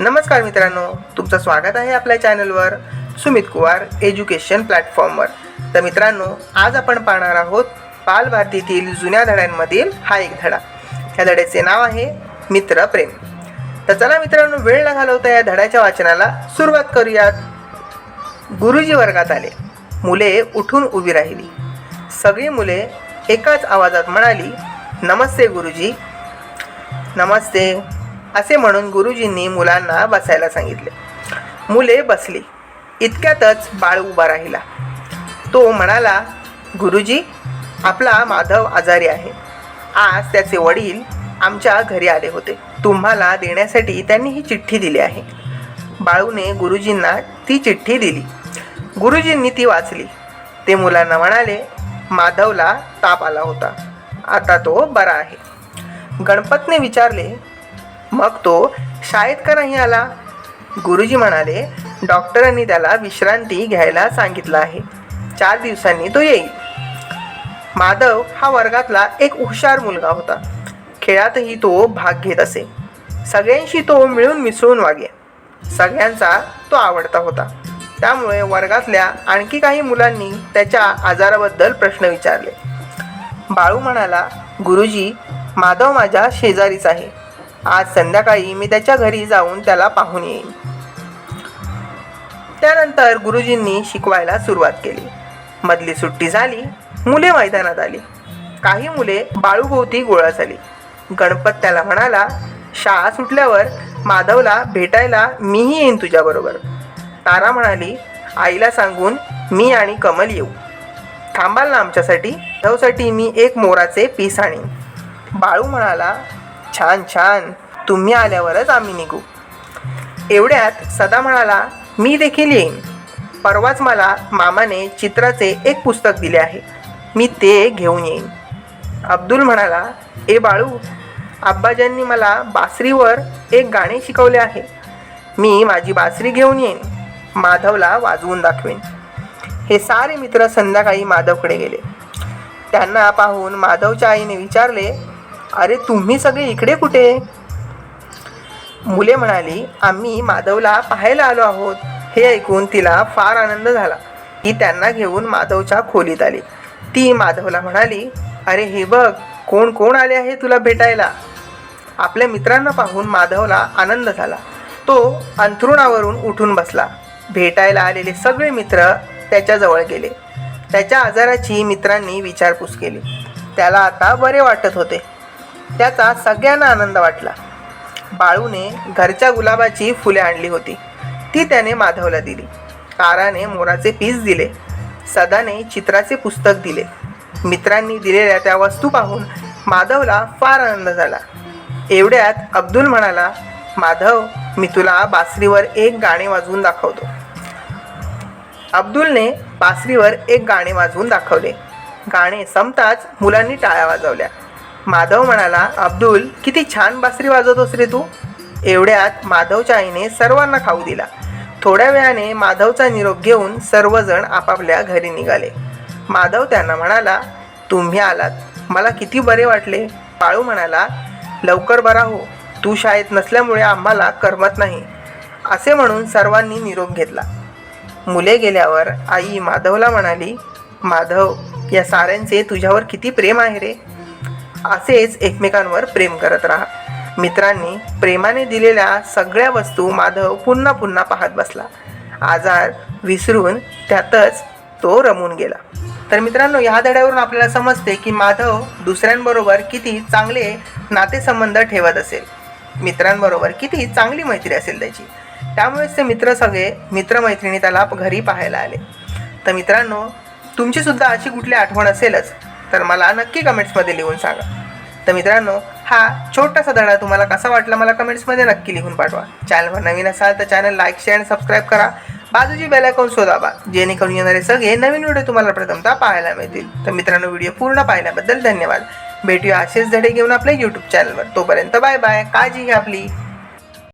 नमस्कार मित्रांनो तुमचं स्वागत आहे आपल्या चॅनलवर सुमित कुवार एज्युकेशन प्लॅटफॉर्मवर. तर मित्रांनो आज आपण पाहणार आहोत बालभारतीतील जुन्या धड्यांमधील हा एक धडा. या धड्याचे नाव आहे मित्र प्रेम. तर चला मित्रांनो वेळ न घालवता या धड्याच्या वाचनाला सुरुवात करूयात. गुरुजी वर्गात आले. मुले उठून उभी राहिली. सगळी मुले एकाच आवाजात म्हणाली नमस्ते गुरुजी. नमस्ते. असे म्हणून गुरुजींनी मुलांना बसायला सांगितले. मुले बसली. इतक्यातच बाळ उभा राहिला. तो म्हणाला गुरुजी आपला माधव आजारी आहे. आज त्याचे वडील आमच्या घरी आले होते. तुम्हाला देण्यासाठी त्यांनी ही चिठ्ठी दिली आहे. बाळूने गुरुजींना ती चिठ्ठी दिली. गुरुजींनी ती वाचली. ते मुलांना म्हणाले माधवला ताप आला होता. आता तो बरा आहे. गणपतने विचारले मग तो शाळेत का नाही आला. गुरुजी म्हणाले डॉक्टरांनी त्याला विश्रांती घ्यायला सांगितलं आहे. चार दिवसांनी तो येईल. माधव हा वर्गातला एक हुशार मुलगा होता. खेळातही तो भाग घेत असे. सगळ्यांशी तो मिळून मिसळून वागे. सगळ्यांचा तो आवडता होता. त्यामुळे वर्गातल्या आणखी काही मुलांनी त्याच्या आजाराबद्दल प्रश्न विचारले. बाळू म्हणाला गुरुजी माधव माझ्या शेजारीच आहे. आज संध्याकाळी मी त्याच्या घरी जाऊन त्याला पाहून येईन. त्यानंतर गुरुजींनी शिकवायला सुरुवात केली. मधली सुट्टी झाली मुले मैदानात आली. काही मुले बाळूभोवती गोळा झाली. गणपत त्याला म्हणाला शाळा सुटल्यावर माधवला भेटायला मीही येईन तुझ्याबरोबर तारा म्हणाली आईला सांगून मी आणि कमल येऊ. थांबाल ना आमच्यासाठी. धवसाठी मी एक मोराचे पीस आणीन. बाळू म्हणाला छान छान. तुम्ही आल्यावरच आम्ही निघू. एवढ्यात सदा म्हणाला मी देखील येईन. परवाच मला मामाने चित्राचे एक पुस्तक दिले आहे. मी ते घेऊन येईन. अब्दुल म्हणाला ए बाळू आब्बाजांनी मला बासरीवर एक गाणे शिकवले आहे. मी माझी बासरी घेऊन येईन. माधवला वाजवून दाखवेन. हे सारे मित्र संध्याकाळी माधवकडे गेले. त्यांना पाहून माधवच्या आईने विचारले अरे तुम्ही सगळे इकडे कुठे? मुले म्हणाली आम्ही माधवला पाहायला आलो आहोत. हे ऐकून तिला फार आनंद झाला. ती त्यांना घेऊन माधवच्या खोलीत आली. ती माधवला म्हणाली अरे हे बघ कोण कोण आले आहे तुला भेटायला? आपल्या मित्रांना पाहून माधवला आनंद झाला. तो अंथरुणावरून उठून बसला. भेटायला आलेले सगळे मित्र त्याच्याजवळ गेले. त्याच्या आजाराची मित्रांनी विचारपूस केली. त्याला आता बरे वाटत होते. त्याचा सगळ्यांना आनंद वाटला. बाळूने घरच्या गुलाबाची फुले आणली होती. ती त्याने माधवला दिली. ताराने मोराचे पीस दिले. सदाने चित्राचे पुस्तक दिले. मित्रांनी दिलेल्या त्या वस्तू पाहून माधवला फार आनंद झाला. एवढ्यात अब्दुल म्हणाला माधव मी तुला बासरीवर एक गाणे वाजवून दाखवतो. अब्दुलने बासरीवर एक गाणे वाजवून दाखवले. गाणे संपताच मुलांनी टाळ्या वाजवल्या. माधव म्हणाला अब्दुल किती छान बासरी वाजवतोस रे तू. एवढ्यात माधवच्या आईने सर्वांना खाऊ दिला. थोड्या वेळाने माधवचा निरोप घेऊन सर्वजण आपापल्या घरी निघाले. माधव त्यांना म्हणाला तुम्ही आलात. मला किती बरे वाटले. पाळू म्हणाला लवकर बरा हो. तू शाळेत नसल्यामुळे आम्हाला करमत नाही. असे म्हणून सर्वांनी निरोप घेतला. मुले गेल्यावर आई माधवला म्हणाली माधव या साऱ्यांचे तुझ्यावर किती प्रेम आहे रे. असेच एकमेकांवर प्रेम करत राहा. मित्रांनी प्रेमाने दिलेल्या सगळ्या वस्तू माधव पुन्हा पुन्हा पाहत बसला. आजार विसरून त्यातच तो रमून गेला. तर मित्रांनो ह्या धड्यावरून आपल्याला समजते की माधव दुसऱ्यांबरोबर किती चांगले नातेसंबंध ठेवत असेल. मित्रांबरोबर किती चांगली मैत्री असेल त्याची. त्यामुळेच ते मित्र सगळे मित्रमैत्रिणी त्याला घरी पाहायला आले. तर मित्रांनो तुमचीसुद्धा अशी कुठली आठवण असेलच? तर मला नक्की कमेंट्समध्ये लिहून सांगा. तर मित्रांनो हा छोटासा धडा तुम्हाला कसा वाटला मला कमेंट्समध्ये नक्की लिहून पाठवा. चॅनलवर नवीन असाल तर चॅनल लाईक शेअर आणि सबस्क्राईब करा. बाजूची बेल आयकॉन शोधावा जेणेकरून येणारे सगळे नवीन व्हिडिओ तुम्हाला प्रथमतः पाहायला मिळतील. तर मित्रांनो व्हिडिओ पूर्ण पाहिल्याबद्दल धन्यवाद. भेटूया असेच धडे घेऊन आपल्या यूट्यूब चॅनलवर तोपर्यंत बाय बाय काळजी घ्या आपली.